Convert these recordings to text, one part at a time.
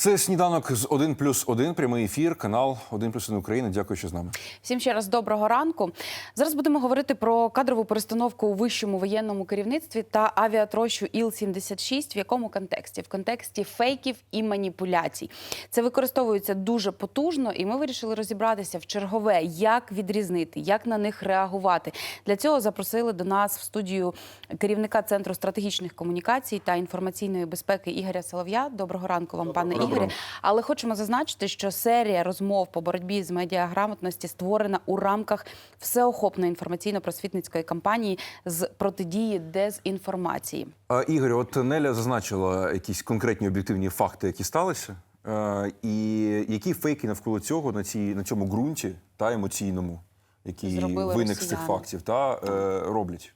Це сніданок з 1 плюс 1, прямий ефір, канал 1 плюс 1 Україна. Дякую, що з нами. Всім ще раз доброго ранку. Зараз будемо говорити про кадрову перестановку у вищому воєнному керівництві та авіатрощу Іл-76. В якому контексті? В контексті фейків і маніпуляцій. Це використовується дуже потужно, і ми вирішили розібратися в чергове, як відрізнити, як на них реагувати. Для цього запросили до нас в студію керівника центру стратегічних комунікацій та інформаційної безпеки Ігоря Солов'я. Доброго ранку вам, пане Доброго Ігорі. Ранку. Але хочемо зазначити, що серія розмов по боротьбі з медіаграмотності створена у рамках всеохопної інформаційно-просвітницької кампанії з протидії дезінформації. А, Ігор, от Неля зазначила якісь конкретні об'єктивні факти, які сталися, і які фейки навколо цього на, цій, на цьому ґрунті та емоційному, який Зробили виник з цих фактів, та е, роблять.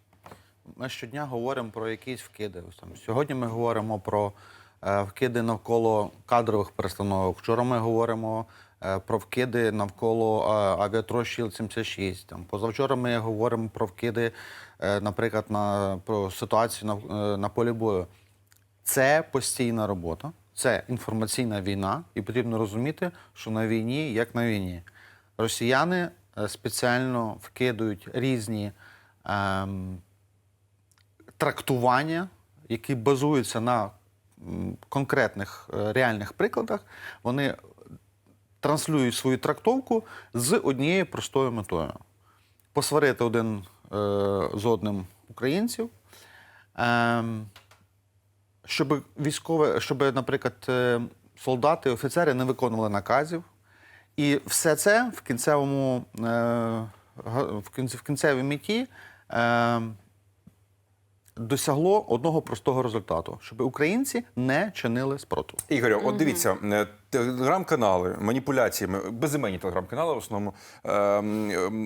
Ми щодня говоримо про якісь вкиди. Ось там сьогодні ми говоримо про вкиди навколо кадрових перестановок. Вчора ми говоримо е, про вкиди навколо е, авіатрощі Іл-76. Там позавчора ми говоримо про вкиди, е, наприклад, на про ситуацію на, е, на полі бою. Це постійна робота, це інформаційна війна, і потрібно розуміти, що на війні як на війні. Росіяни е, спеціально вкидують різні. ем, трактування, які базуються на конкретних е, реальних прикладах, вони транслюють свою трактовку з однією простою метою: посварити один е, з одним українців. ем, щоб військове, щоб, наприклад, е, солдати, офіцери не виконували наказів. І все це в кінцевому в кінцевій меті е, досягло одного простого результату, щоб українці не чинили спротиву. Ігорю, от дивіться, е, телеграм-канали маніпуляціями, безіменні телеграм-канали в основному е,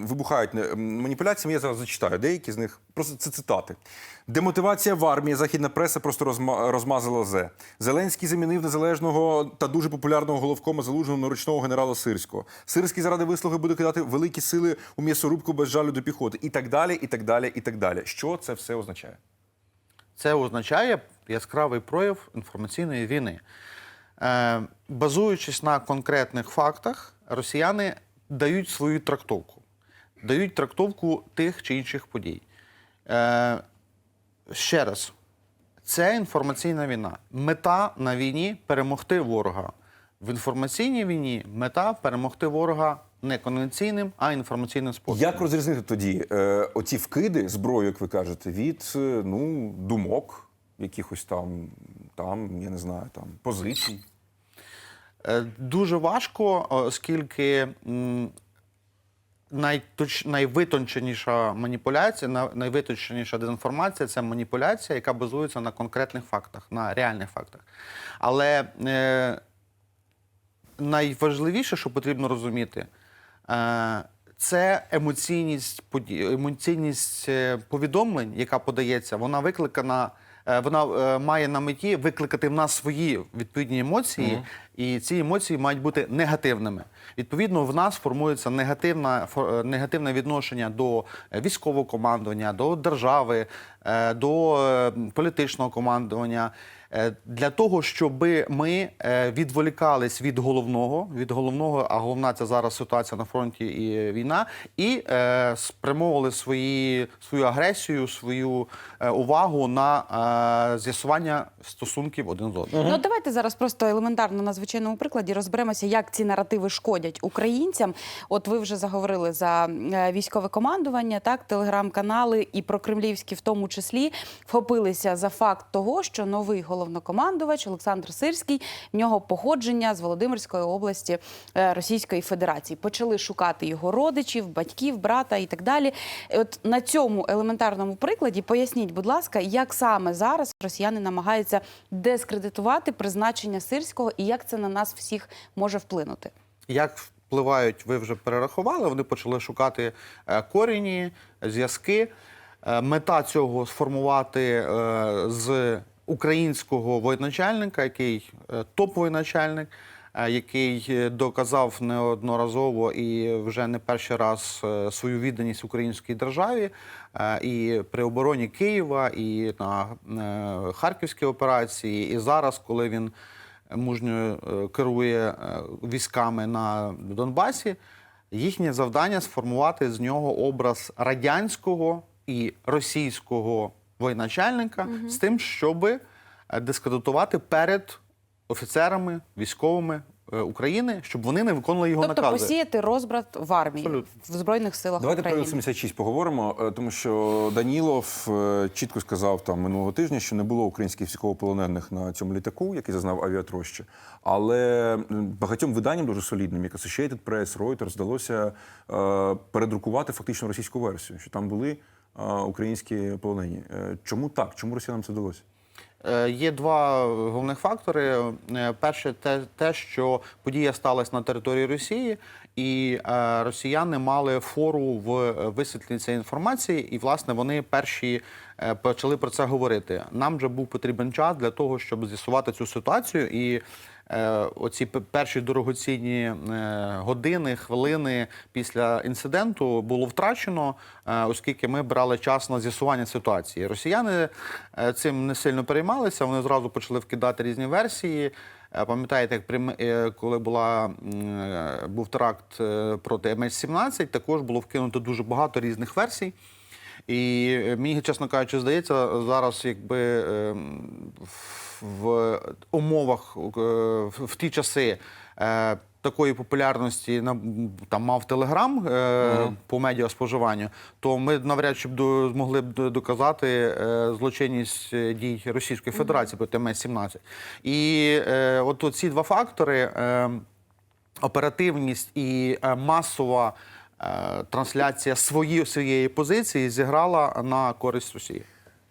вибухають е, маніпуляціями. Я зараз зачитаю деякі з них. Просто це цитати. Демотивація в армії. Західна преса просто розма- розмазала зе. Зеленський замінив незалежного та дуже популярного головкома залужного на ручного генерала Сирського. Сирський заради вислуги буде кидати великі сили у м'ясорубку без жалю до піхоти. І так далі, і так далі, і так далі. Що це все означає? Це означає яскравий прояв інформаційної війни. Е, базуючись на конкретних фактах, росіяни дають свою трактовку, дають трактовку тих чи інших подій. Е, ще раз, це інформаційна війна. Мета на війні перемогти ворога. В інформаційній війні мета перемогти ворога не конвенційним, а інформаційним способом. Як розрізнити тоді е, оці вкиди зброю, як ви кажете, від е, ну, думок, якихось там, там, я не знаю, там позицій? Е, Дуже важко, оскільки найточ, найвитонченіша маніпуляція, на- найвитонченіша дезінформація це маніпуляція, яка базується на конкретних фактах, на реальних фактах. Але е, найважливіше, що потрібно розуміти, це емоційність емоційність е, повідомлень, яка подається, вона викликана. е, Вона е, має на меті викликати в нас свої відповідні емоції, і ці емоції мають бути негативними. Відповідно, в нас формується негативна, е, негативне відношення до е, військового командування, до держави, е, до е, політичного командування. Е, Для того, щоб ми е, відволікались від головного, від головного, а головна це зараз ситуація на фронті і війна, і е, спрямовували свої, свою агресію, свою увагу на з'ясування стосунків один з одним. Ну давайте зараз просто елементарно на звичайному прикладі розберемося, як ці наративи шкодять українцям. От ви вже заговорили за військове командування, так телеграм-канали і про кремлівські в тому числі вхопилися за факт того, що новий головнокомандувач Олександр Сирський в нього походження з Володимирської області е, Російської Федерації. Почали шукати його родичів, батьків, брата і так далі. От на цьому елементарному прикладі поясніть, будь ласка, як саме зараз росіяни намагаються дискредитувати призначення сирського і як це на нас всіх може вплинути? Як впливають, ви вже перерахували, вони почали шукати е, корені, зв'язки. Е, Мета цього сформувати з українського воєначальника, який е, топ-воєначальник, е, який е, доказав неодноразово і вже не перший раз свою відданість українській державі, і при обороні Києва, і на Харківській операції, і зараз, коли він мужньо керує військами на Донбасі. Їхнє завдання сформувати з нього образ радянського і російського воєначальника з тим, щоб дискредитувати перед офіцерами, військовими е, України, щоб вони не виконували його Тобто накази. посіяти розбрат в армії Абсолютно. в збройних силах Давайте про України. Іл-76 поговоримо, е, тому що Данілов е, чітко сказав там минулого тижня, що не було українських військовополонених на цьому літаку, який зазнав авіатрощі. Але багатьом виданням дуже солідним, як Associated Press, Reuters, вдалося е, передрукувати фактично російську версію, що там були е, українські полонені. Е, Чому так? Чому росіянам це вдалося? Е, Є два головних фактори. Е, Перше, те, те, що подія сталася на території Росії, і е, росіяни мали фору в висвітленні цієї інформації, і власне вони перші е, почали про це говорити. Нам вже був потрібен час для того, щоб з'ясувати цю ситуацію і. Е, Оці перші дорогоцінні е, години, хвилини після інциденту було втрачено, е, оскільки ми брали час на з'ясування ситуації. Росіяни цим не сильно переймалися. Вони зразу почали вкидати різні версії. Пам'ятаєте, як коли була був теракт проти МС-17, також було вкинуто дуже багато різних версій. І е, мені, чесно кажучи, здається, зараз, якби ем, в умовах е, в ті часи е, такої популярності на- там мав Телеграм е, по медіаспоживанню, то ми навряд чи б до- змогли б доказати е, злочинність дій Російської Федерації проти МС-17. І е, от ці два фактори. Е, оперативність і е, масова трансляція свої, своєї позиції зіграла на користь Росії.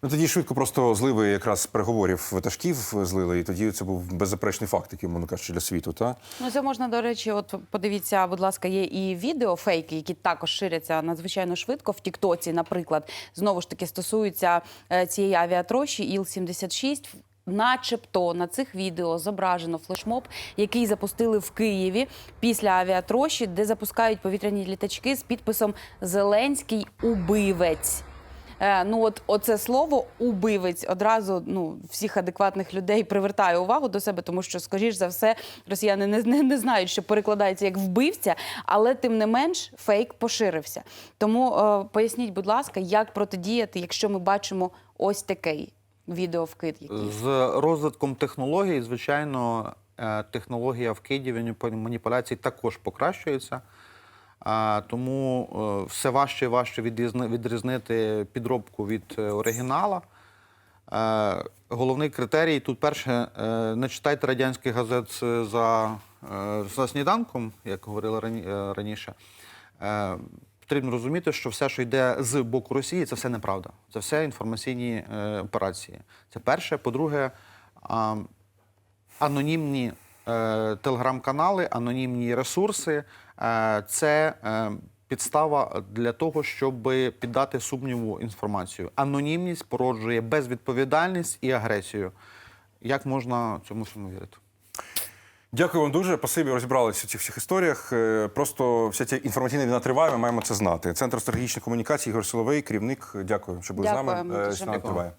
Ну тоді швидко просто зливи якраз переговорів ватажків злили, і тоді це був беззаперечний факт, який, мовно кажучи, для світу. Та? Ну, це можна, до речі, от подивіться, будь ласка, є і відео фейки, які також ширяться надзвичайно швидко в Тіктоці, наприклад, знову ж таки стосуються е, цієї авіатрощі Іл-76. Начебто на цих відео зображено флешмоб, який запустили в Києві після авіатрощі, де запускають повітряні літачки з підписом Зеленський убивець. Е, ну от оце слово убивець одразу ну всіх адекватних людей привертає увагу до себе, тому що, скоріш за все, росіяни не, не, не знають, що перекладається як вбивця, але тим не менш фейк поширився. Тому е, поясніть, будь ласка, як протидіяти, якщо ми бачимо ось такий відеовкид. якийсь. З розвитком технологій, звичайно, е, технологія вкидів і маніпуляцій також покращується. Тому е, все важче і важче відрізнити підробку від е, оригінала. Головний критерій тут перше, не читайте радянських газет за, за сніданком, як говорили раніше. Е, Потрібно розуміти, що все, що йде з боку Росії, це все неправда. Це все інформаційні е, операції. Це перше. По-друге, а, анонімні е, телеграм-канали, анонімні ресурси е, це е, підстава для того, щоб піддати сумніву інформацію. Анонімність породжує безвідповідальність і агресію. Як можна цьому всьому вірити? Дякую вам дуже. Спасибі, розібралися в цих всіх історіях. Е, Просто вся ця інформаційна війна триває, ми маємо це знати. Центр стратегічних комунікацій Ігор Соловей, керівник. Дякую, що були з нами. Е, Дякую. триває.